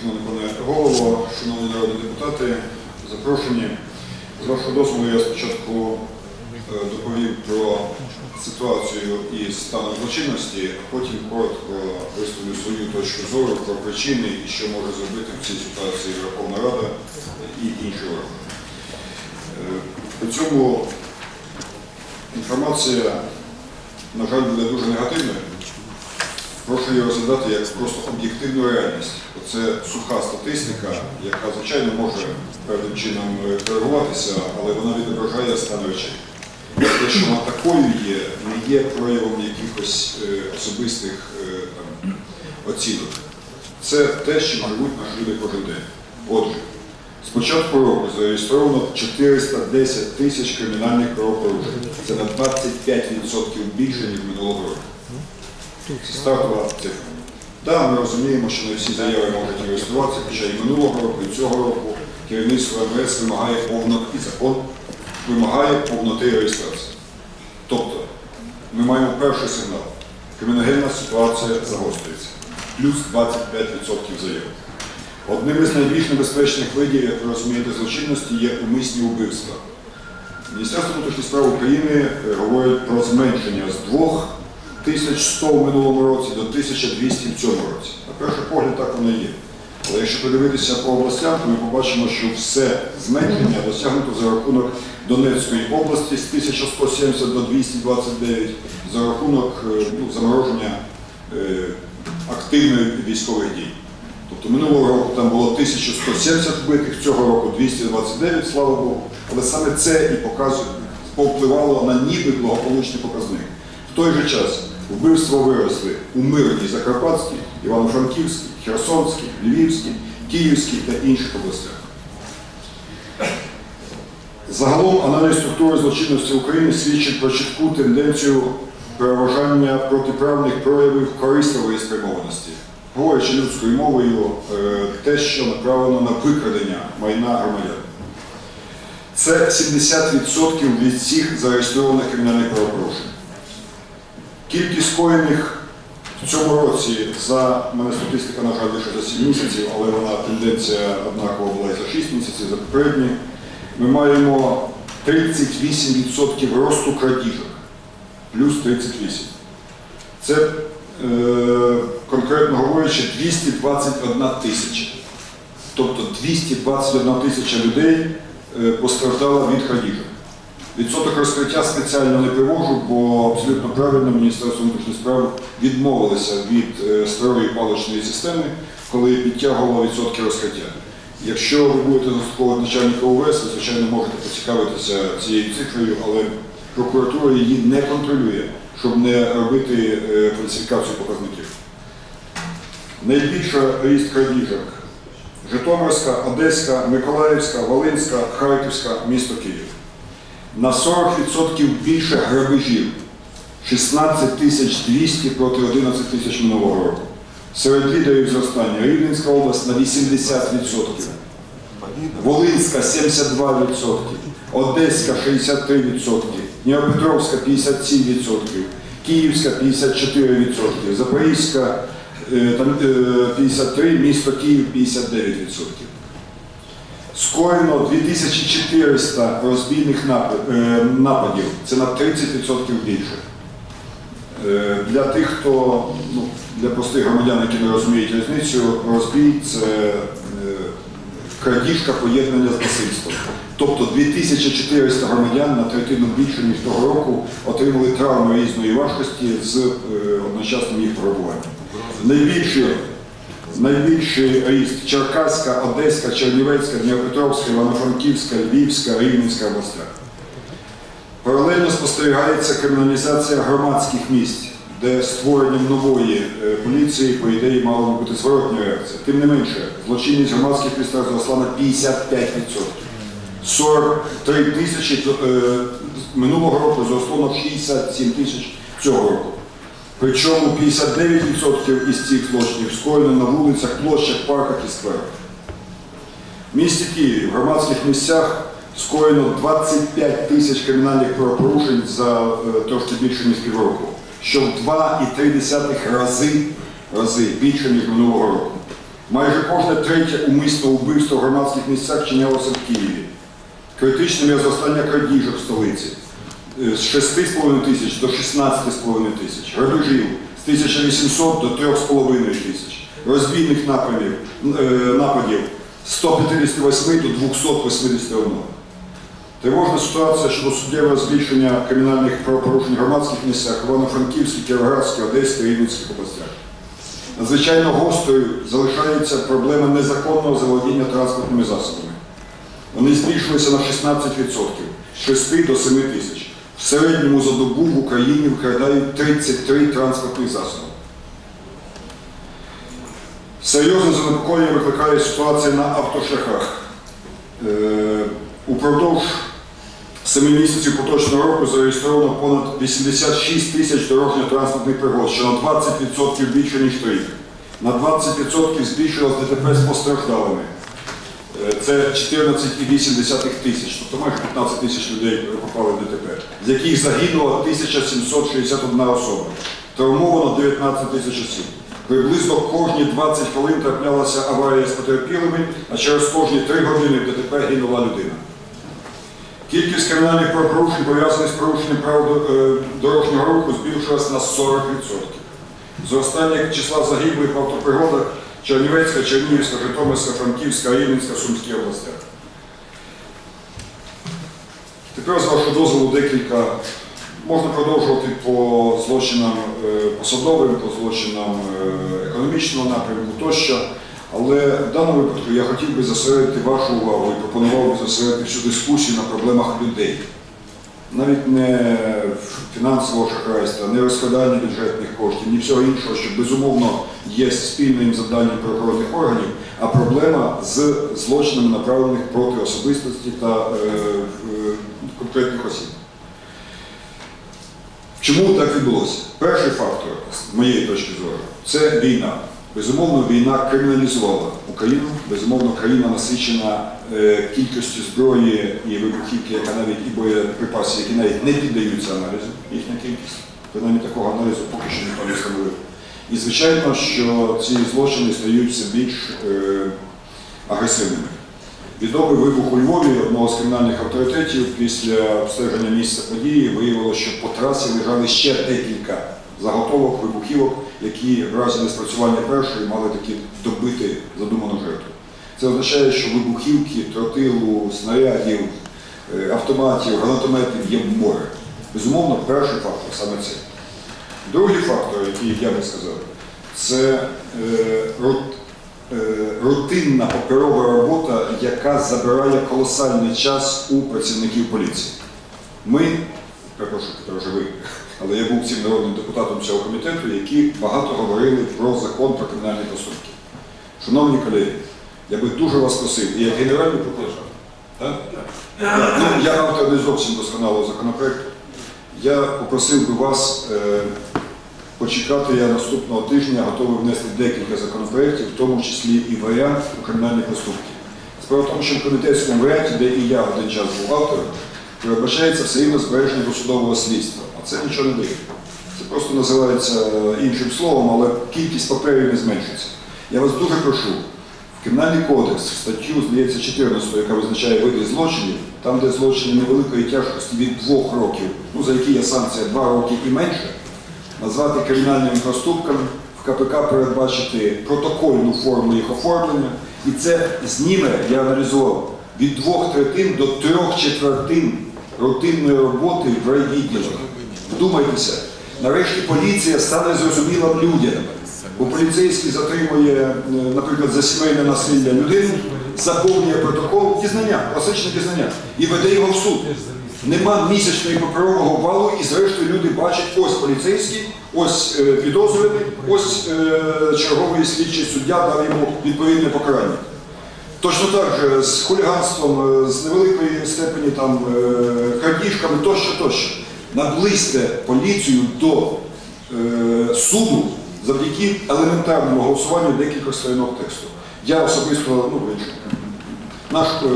шановний пане голово, шановні народні депутати, запрошені. З вашого дозволу я спочатку е, доповім про ситуацію і стан злочинності, а потім коротко висловлю свою точку зору про причини і що може зробити в цій ситуації Верховна Рада і інші органи. Е, При цьому інформація, на жаль, буде дуже негативною. Прошу її розглядати як просто об'єктивну реальність. Це суха статистика, яка, звичайно, може певним чином е, коригуватися, але вона відображає стан. Те, що вона такою є, не є проявом якихось е, особистих е, там, оцінок. Це те, що живуть наші люди кожен день. Отже, з початку року зареєстровано 410 тисяч кримінальних правопорушень. Це на 25% більше, ніж минулого року. Стартова цифра. Так, ми розуміємо, що не всі заяви можуть реєструватися, хоча і минулого року, і цього року керівництво МВС вимагає повно і закон вимагає повноти реєстрації. Тобто, ми маємо перший сигнал. Криміногенна ситуація загострюється. Плюс 25% заяв. Одним із найбільш небезпечних видів, як ви розумієте, злочинності є умисні вбивства. Міністерство внутрішніх справ України е, говорить про зменшення з 2100 в минулому році до 1200 в цьому році. На перший погляд так воно є. Але якщо подивитися по областям, то ми побачимо, що все зменшення досягнуто за рахунок Донецької області з 1170 до 229 за рахунок е, ну, замороження е, активних військових дій. Тобто минулого року там було 1170 вбитих, цього року 229, слава Богу. Але саме це і показує, повпливало на ніби благополучний показник. В той же час вбивства виросли у Мирній, Закарпатській, Івано-Франківській, Херсонській, Львівській, Київській та інших областях. Загалом аналіз структури злочинності України свідчить про чітку тенденцію переважання протиправних проявів корисливої спрямованості, говорячи людською мовою, е, те, що направлено на викрадення майна громадян. Це 70% від всіх зареєстрованих кримінальних правопорушень. Кількість скоєних в цьому році за мене статистика, на жаль, лише за 7 місяців, але вона тенденція однакова була і за 6 місяців, за попередні. Ми маємо 38% росту крадіжок, плюс 38. Це, е, конкретно говорячи, 221 тисяча. Тобто 221 тисяча людей е, постраждала від крадіжок. Відсоток розкриття спеціально не привожу, бо абсолютно правильно Міністерство внутрішніх справ відмовилося від е, старої паличної системи, коли підтягувало відсотки розкриття. Якщо ви будете заслуховувати начальника УВС, ви, звичайно, можете поцікавитися цією цифрою, але прокуратура її не контролює, щоб не робити е, фальсифікацію показників. Найбільша ріст крадіжок Житомирська, Одеська, Миколаївська, Волинська, Харківська, місто Київ. На 40% більше грабежів. 16 тисяч 200 проти 11 тисяч минулого року. Серед лідерів зростання Рівненська область на 80%, Волинська 72%, Одеська 63%, Дніпропетровська 57%, Київська 54%, Запорізька е, там, е, 53%, місто Київ 59%. Скоєно 2400 розбійних е, нападів, це на 30% більше. Е, Для тих, хто ну, для простих громадян, які не розуміють різницю, розбій це е, крадіжка поєднання з насильством. Тобто 2400 громадян на третину більше, ніж того року, отримали травми різної важкості з одночасним їх перебуванням. Найбільший Найбільший ріст Черкаська, Одеська, Чернівецька, Дніпропетровська, Івано-Франківська, Львівська, Рівненська областях. Паралельно спостерігається криміналізація громадських місць, де створенням нової е, поліції, по ідеї, мала би бути зворотня реакція. Тим не менше, злочинність громадських містах зросла на 55%. 43 тисячі е, минулого року зросло на 67 тисяч цього року. Причому 59% із цих злочинів скоєно на вулицях, площах, парках і скверах. В місті Києві в громадських місцях скоєно 25 тисяч кримінальних правопорушень за е, трошки більше ніж півроку, що в 2,3 рази, рази більше, ніж минулого року. Майже кожне третє умисне вбивство в громадських місцях чинялося в Києві. Критичним є зростання крадіжок в столиці з 6,5 тисяч до 16,5 тисяч, грабежів з 1800 до 3,5 тисяч, розбійних нападів, е, нападів з 158 до 281. Тривожна ситуація щодо суттєвого збільшення кримінальних правопорушень в громадських місцях Івано-Франківській, Кіровоградській, Одеській, Рівненських областях. Надзвичайно гострою залишається проблема незаконного заволодіння транспортними засобами. Вони збільшилися на 16%, з 6 до 7 тисяч. В середньому за добу в Україні викрадають 33 транспортних засоби. Серйозне занепокоєння викликає ситуація на автошляхах. Е, Упродовж 7 місяців поточного року зареєстровано понад 86 тисяч дорожньо-транспортних пригод, що на 20% більше, ніж торік. На 20% збільшилось ДТП з постраждалими. Е, Це 14,8 тисяч, тобто майже 15 тисяч людей попали в ДТП, з яких загинуло 1761 особа. Травмовано 19 тисяч осіб. Приблизно кожні 20 хвилин траплялася аварія з потерпілими, а через кожні 3 години в ДТП гинула людина. Кількість кримінальних правопорушень, пов'язаних з порушенням правил е, дорожнього руху, збільшилась на 40%. Зростання числа загиблих в автопригодах Чернівецька, Чернігівська, Житомирська, Франківська, Рівненська, Сумській областях. Тепер, з вашого дозволу, декілька. Можна продовжувати по злочинам е, посадовим, по злочинам е, економічного напрямку тощо. Але в даному випадку я хотів би зосередити вашу увагу і пропонував би зосередити всю дискусію на проблемах людей. Навіть не фінансового шахрайства, не розкрадання бюджетних коштів, ні всього іншого, що безумовно є спільним завданням правоохоронних органів, а проблема з злочинами, направлених проти особистості та е, е, конкретних осіб. Чому так відбулося? Перший фактор, з моєї точки зору, це війна. Безумовно, війна криміналізувала Україну. Безумовно, країна насичена е, кількістю зброї і вибухівки, яка навіть і боєприпасів, які навіть не піддаються аналізу, їхня кількість. Принаймні такого аналізу поки що ніхто не встановив. І звичайно, що ці злочини стають все більш е, агресивними. Відомий вибух у Львові одного з кримінальних авторитетів після обстеження місця події виявилося, що по трасі лежали ще декілька заготовок, вибухівок, які в разі неспрацювання першої мали таки добити задуману жертву. Це означає, що вибухівки, тротилу, снарядів, е, автоматів, гранатометів є море. Безумовно, перший фактор саме це. Другий фактор, який я би сказав, це е, е, рутинна паперова робота, яка забирає колосальний час у працівників поліції. Ми, перепрошую, ви, але я був цим народним депутатом цього комітету, які багато говорили про закон про кримінальні проступки. Шановні колеги, я би дуже вас просив, і як генеральний прокурор, ну, я автор не зовсім досконалого законопроекту. Я попросив би вас е, почекати я наступного тижня, готовий внести декілька законопроєктів, в тому числі і варіант у кримінальні проступки. Справа в тому, що в комітетському варіанті, де і я один час був автором, передбачається все рівно збереження досудового слідства. Це нічого не дає. Це просто називається е, іншим словом, але кількість паперів не зменшується. Я вас дуже прошу, в Кримінальний кодекс, статтю, здається, 14, яка визначає види злочинів, там, де злочини невеликої тяжкості від двох років, ну за які є санкція два роки і менше, назвати кримінальними проступками, в КПК передбачити протокольну форму їх оформлення, і це зніме, я аналізував, від двох третин до трьох четвертин рутинної роботи в райвідділах. Вдумайтеся, нарешті поліція стане зрозуміла людям. Бо поліцейський затримує, е, наприклад, за сімейне насилля людину, заповнює протокол дізнання, класичне дізнання, і веде його в суд. Нема місячної паперового балу, і зрештою люди бачать, ось поліцейський, ось е, підозрюваний, ось е, черговий слідчий суддя дав йому відповідне покарання. Точно так же з хуліганством, е, з невеликої степені там е, крадіжками тощо, тощо. Наблизьте поліцію до е, суду завдяки елементарному голосуванню декількох сторінок тексту. Я особисто, ну, наш е,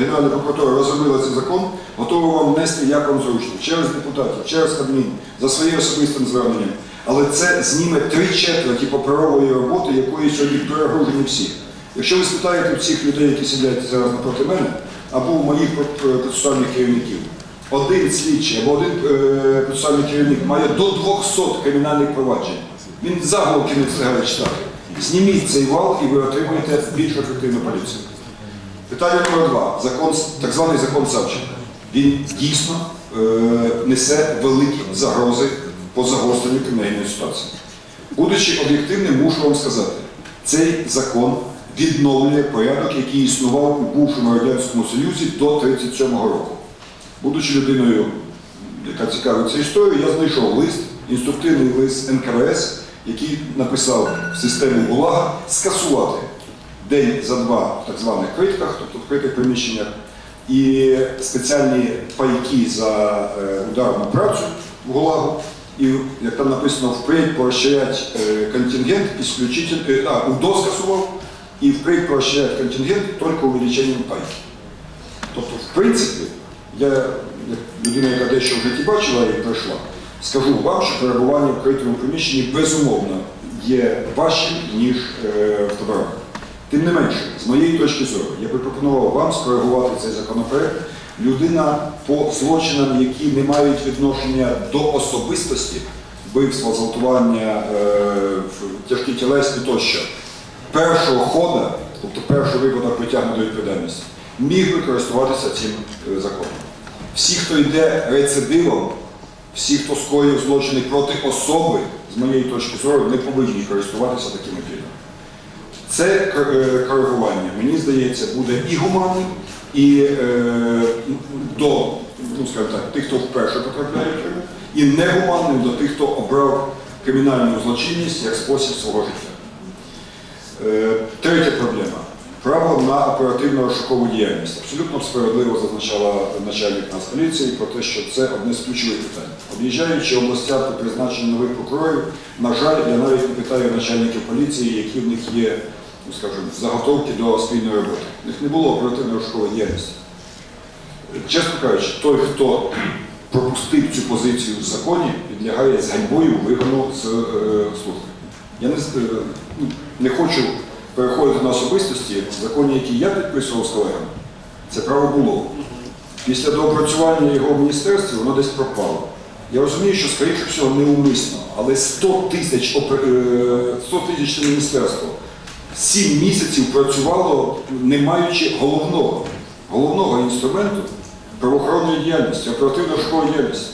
Генеральний прокурор розробила цей закон, готовий вам внести як вам зручно, через депутатів, через Кабмін, за своїм особистим зверненням. Але це зніме три четверті паперової роботи, якої сьогодні перегружені всі. Якщо ви спитаєте всіх людей, які сидять зараз напроти мене, або моїх процесуальних керівників, один слідчий або один е, процесуальний керівник має до 200 кримінальних проваджень. Він заголовки не встигає читати. Зніміть цей вал і ви отримаєте більш ефективну поліцію. Питання номер два. Закон, так званий закон Савченка. Він дійсно е, несе великі загрози по загостренню кримінальної ситуації. Будучи об'єктивним, мушу вам сказати, цей закон відновлює порядок, який існував у бувшому Радянському Союзі до 1937 року. Будучи людиною, яка цікавиться історією, я знайшов лист, інструктивний лист НКВС, який написав в систему ГУЛАГа скасувати день за два в так званих критках, тобто в критих приміщеннях, і спеціальні пайки за е, ударну працю в ГУЛАГу. І як там написано, впредь поощрять е, контингент исключительно, е, а, УДО скасував, і впредь поощрять контингент тільки увеличенням пайки. Тобто, в принципі, я, як людина, яка дещо в житті бачила і пройшла, скажу вам, що перебування в критому приміщенні безумовно є важчим, ніж е, в таборах. Тим не менше, з моєї точки зору, я би пропонував вам скоригувати цей законопроект. Людина по злочинам, які не мають відношення до особистості, вбивства, зґвалтування, е, тяжкі тілесні тощо, першого хода, тобто перший випадок притягнення до відповідальності, міг би користуватися цим е, законом. Всі, хто йде рецидивом, всі, хто скоїв злочини проти особи, з моєї точки зору, не повинні користуватися такими пільгами. Це е, коригування, мені здається, буде і гуманним, і е, до ну, так, тих, хто вперше потрапляє в Криму, і негуманним до тих, хто обрав кримінальну злочинність як спосіб свого життя. Е, Третя проблема. Право на оперативну розшукову діяльність. Абсолютно справедливо зазначала начальник Нацполіції про те, що це одне з ключових питань. Об'їжджаючи областя при призначенні нових прокурорів, на жаль, я навіть не питаю начальників поліції, які в них є, ну, скажімо, заготовки до спільної роботи. В них не було оперативної розшукової діяльності. Чесно кажучи, той, хто пропустив цю позицію в законі, підлягає з ганьбою вигону з е, служби. Я не, е, ну, не хочу переходити на особистості. В законі, який я підписував з колегами, це право було. Після доопрацювання його в міністерстві воно десь пропало. Я розумію, що, скоріше всього, неумисно, але 100 тисяч е, 100 тисяч це міністерство 7 місяців працювало, не маючи головного, головного інструменту правоохоронної діяльності, оперативної школи діяльності.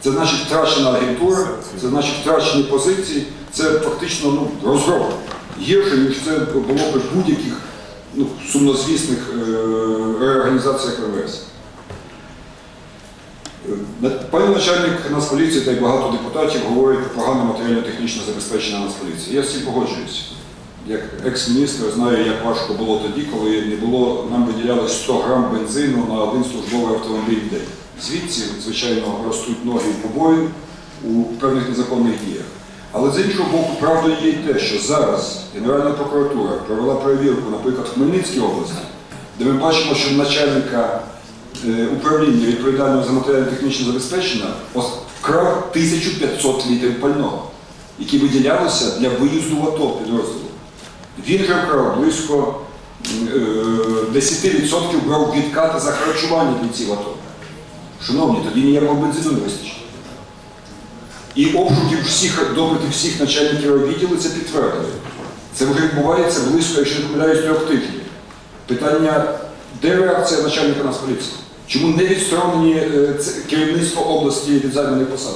Це значить втрачена агентура, це значить втрачені позиції, це фактично ну, розгром. Гірше, ніж це було в будь-яких ну, сумнозвісних е, реорганізаціях МВС. Е, Пані начальник Нацполіції та й багато депутатів говорять про погане матеріально-технічне забезпечення Нацполіції. Я з цим погоджуюсь. Як екс-міністр знаю, як важко було тоді, коли не було, нам виділяли 100 грам бензину на один службовий автомобіль в день. Звідси, звичайно, ростуть ноги в побою у певних незаконних діях. Але з іншого боку, правдою є й те, що зараз Генеральна прокуратура провела перевірку, наприклад, в Хмельницькій області, де ми бачимо, що начальника е, управління відповідального за матеріально-технічне забезпечення вкрав 1500 літрів пального, які виділялися для виїзду в АТО підрозділу. Він же вкрав близько е, 10% брав відкати за харчування бійців АТО. Шановні, тоді ніякого бензину не вистачить. І обшуків всіх, допити всіх начальників відділу це підтвердили. Це вже відбувається близько, якщо не помиляюсь, трьох тижнів. Питання, де реакція начальника Нацполіції? Чому не відсторонені е, керівництво області від займаних посад?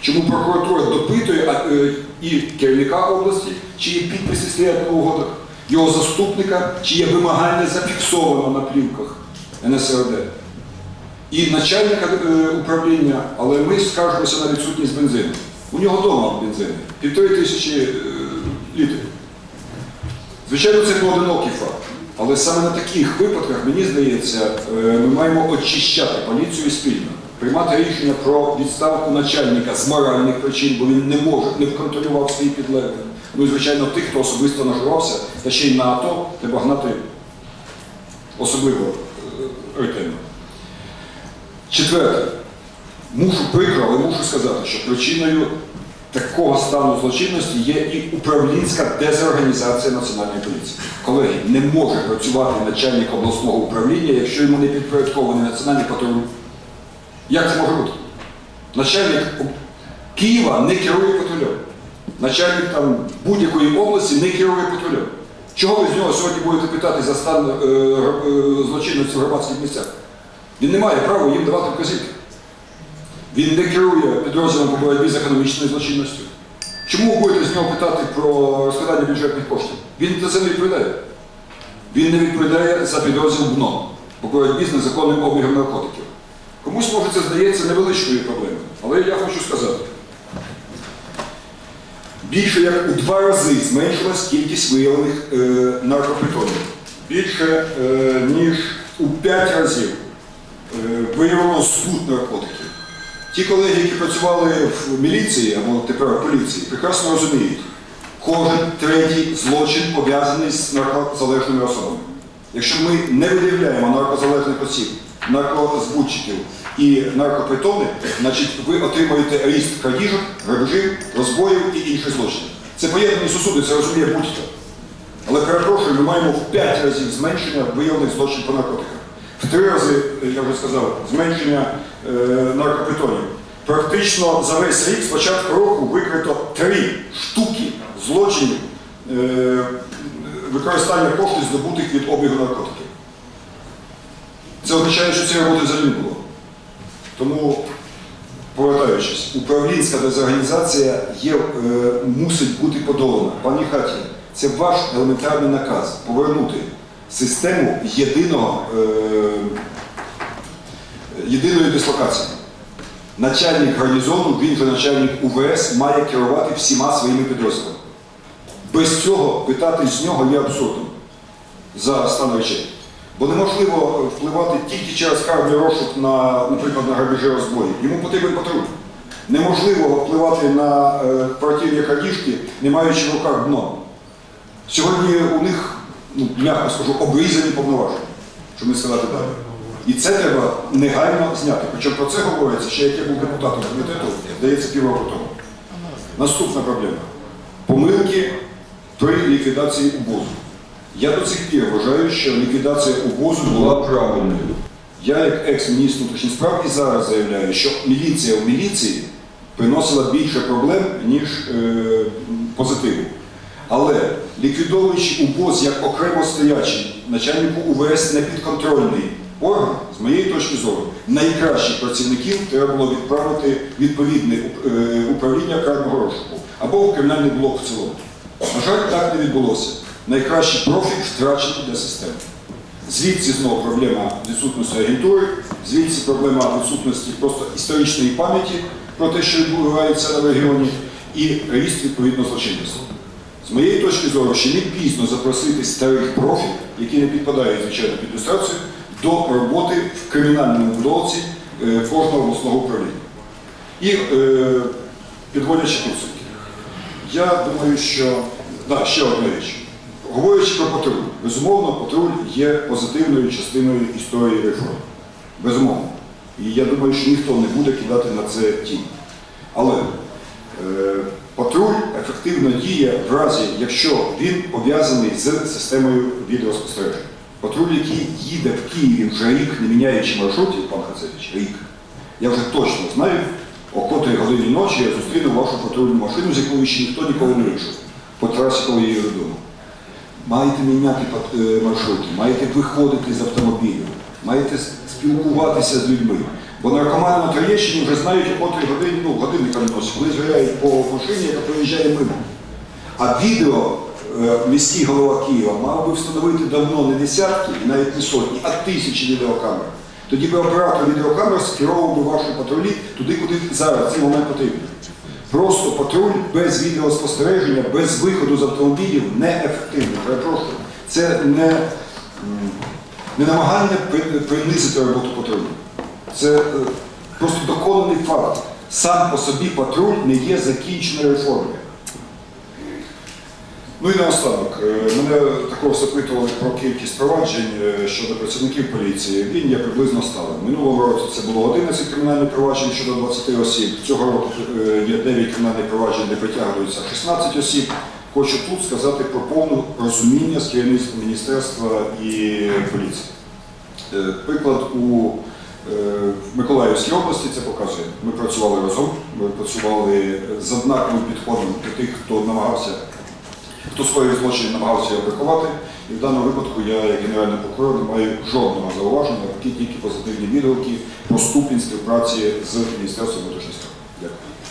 Чому прокуратура допитує е, і керівника області, чи є підписи стоять на угодах, його заступника, чи є вимагання зафіксовано на плівках НСРД? І начальника е, управління, але ми скаржимося на відсутність бензину. У нього вдома бензин, півтори тисячі е, літрів. Звичайно, це поодинокий факт. Але саме на таких випадках, мені здається, е, ми маємо очищати поліцію спільно, приймати рішення про відставку начальника з моральних причин, бо він не може, не контролював свої підлеглі. Ну і звичайно, тих, хто особисто наживався, та ще й на АТО треба гнати особливо ретельно. Четверте, мушу прикро, але мушу сказати, що причиною такого стану злочинності є і управлінська дезорганізація національної поліції. Колеги, не може працювати начальник обласного управління, якщо йому не підпорядкований національний патруль. Як це може бути? Начальник Києва не керує патрулем. Начальник там будь-якої області не керує патрулем. Чого ви з нього сьогодні будете питати за стан е, е, злочинності в громадських місцях? Він не має права їм давати вказівки. Він не керує підрозділом по боротьбі з економічною злочинністю. Чому ви будете з нього питати про розкладання бюджетних коштів? Він за це не відповідає. Він не відповідає за підрозділ БНО по боротьбі з незаконним обігом наркотиків. Комусь може це здається невеличкою проблемою, але я хочу сказати. Більше як у два рази зменшилась кількість виявлених е, наркопритонів. Більше е, ніж у п'ять разів виявлено збут наркотиків. Ті колеги, які працювали в міліції або тепер в поліції, прекрасно розуміють, кожен третій злочин пов'язаний з наркозалежними особами. Якщо ми не виділяємо наркозалежних осіб, наркозбутчиків і наркопритони, значить ви отримуєте ріст крадіжок, грабежів, розбоїв і інших злочинів. Це поєднані сусуди, це розуміє будь-хто. Але перепрошую, ми маємо в 5 разів зменшення виявлених злочинів по наркотиках. Три рази, я вже сказав, зменшення е, наркопритонів. Практично за весь рік з початку року викрито три штуки злочинів е, використання коштів, здобутих від обігу наркотиків. Це означає, що цієї роботи взагалі не було. Тому, повертаючись, управлінська дезорганізація є, е, мусить бути подолана. Пані Хаті, це ваш елементарний наказ повернути систему єдиного, е, єдиної дислокації. Начальник гарнізону, він же начальник УВС, має керувати всіма своїми підрозділами. Без цього питати з нього є абсурдом за стан речей. Бо неможливо впливати тільки через карний розшук на, наприклад, на грабежі розбої. Йому потрібен патруль. Неможливо впливати на е, квартирні крадіжки, не маючи в руках дно. Сьогодні у них, ну, м'яко скажу, обрізані повноваження, щоб не сказати далі. І це треба негайно зняти. Хоча про це говориться, ще як я був депутатом комітету, здається, півроку тому. Наступна проблема. Помилки при ліквідації УБОЗу. Я до цих пір вважаю, що ліквідація УБОЗу була правильною. Я, як екс-міністр внутрішніх справ, і зараз заявляю, що міліція в міліції приносила більше проблем, ніж е, позитиву. Але ліквідовуючи УБОЗ як окремо стоячий, начальнику УВС непідконтрольний орган, з моєї точки зору, найкращих працівників треба було відправити відповідне е, управління карного розшуку або в кримінальний блок в цілому. На жаль, так не відбулося. Найкращий профіль втрачений для системи. Звідси знову проблема відсутності агентури, звідси проблема відсутності просто історичної пам'яті про те, що відбувається на регіоні, і ріст відповідно злочинності. З моєї точки зору, ще не пізно запросити старих профіль, які не підпадають, звичайно, під ілюстрацію, до роботи в кримінальному блоці е, кожного обласного управління. І е, підводячи підсумки. Я думаю, що да, ще одна річ. Говорячи про патруль, безумовно, патруль є позитивною частиною історії реформи. Безумовно. І я думаю, що ніхто не буде кидати на це тінь. Але е, патруль ефективно діє в разі, якщо він пов'язаний з системою відеоспостереження. Патруль, який їде в Києві вже рік, не міняючи маршрутів, пан Хацевич, рік. Я вже точно знаю, о котрій годині ночі я зустріну вашу патрульну машину, з якою ще ніхто ніколи не вийшов, по трасі, коли я додому. Маєте міняти е, маршрути, маєте виходити з автомобіля, маєте спілкуватися з людьми. Бо наркомани на Троєщині вже знають, о котрій годині, ну, годинника не коли звіряють по машині, яка проїжджає мимо. А відео е, міський голова Києва мав би встановити давно не десятки і навіть не сотні, а тисячі відеокамер. Тоді би оператор відеокамер скеровував би ваші патрулі туди, куди зараз цей момент потрібно. Просто патруль без відеоспостереження, без виходу з автомобілів неефективний. Перепрошую. Це не, не намагання принизити роботу патрулю. Це е, просто доконаний факт. Сам по собі патруль не є закінченою реформою. Ну і наостанок, е, мене також запитували про кількість проваджень е, щодо працівників поліції. Він є приблизно сталим. Минулого року це було 11 кримінальних проваджень щодо 20 осіб. Цього року є 9 кримінальних проваджень, де притягуються 16 осіб. Хочу тут сказати про повне розуміння з керівництва міністерства і поліції. Приклад у е, Миколаївській області це показує. Ми працювали разом, ми працювали з однаковим підходом до тих, хто намагався, хто свої злочини намагався приховати. І в даному випадку я, як генеральний прокурор, не маю жодного зауваження, такі тільки позитивні відгуки про ступінь співпраці з Міністерством внутрішніх.